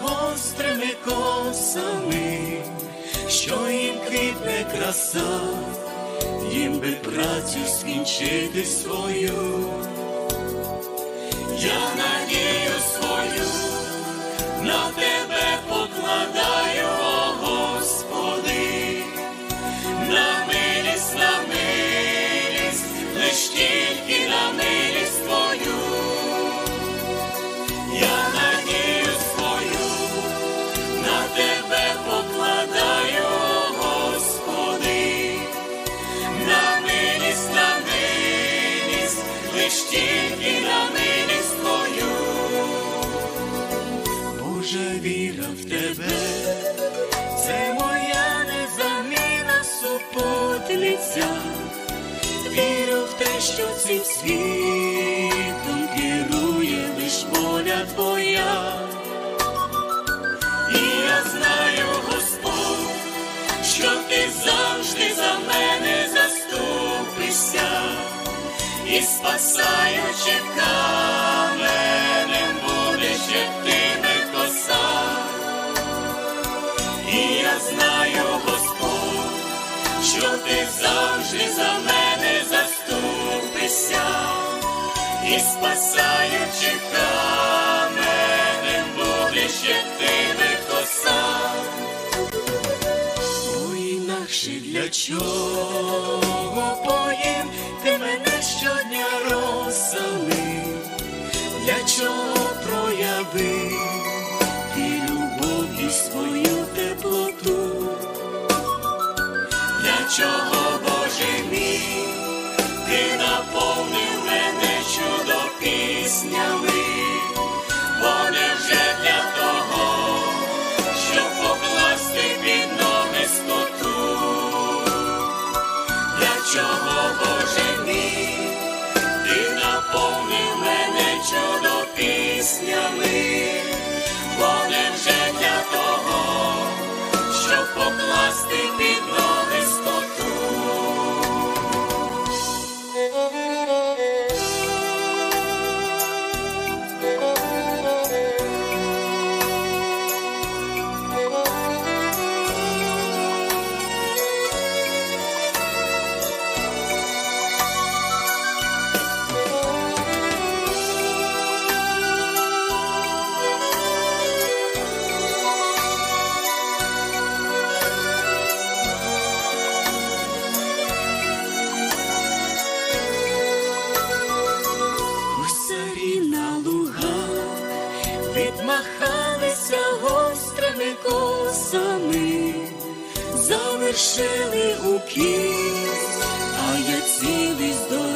гострими косами, що їм квітне краса, їм би працю скінчити свою. Я надію свою воля Твоя. І я знаю, Господь, що ти завжди за мене заступишся і спасаючи каменем будеш як ти не коса. І я знаю, Господь, що ти завжди за мене заступишся і спасаючи чого поїм ти мене щодня розсалив, для чого проявив ти любов і свою теплоту, для чого, Боже мій, ти наповнив мене чудо піснями, чого, Боже мій, ти наповнив мене чудо піснями, бо невже для того, щоб покласти під ноги завершили у кіс, а я цілий здоровий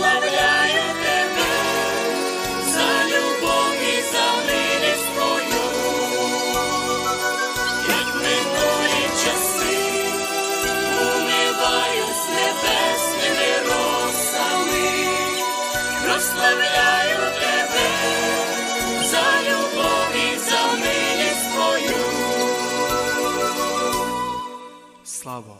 прославляю тебе за любов і за милість твою, як минулі часи, умиваюсь небесними росами, прославляю тебе за любов і за милість твою. Слава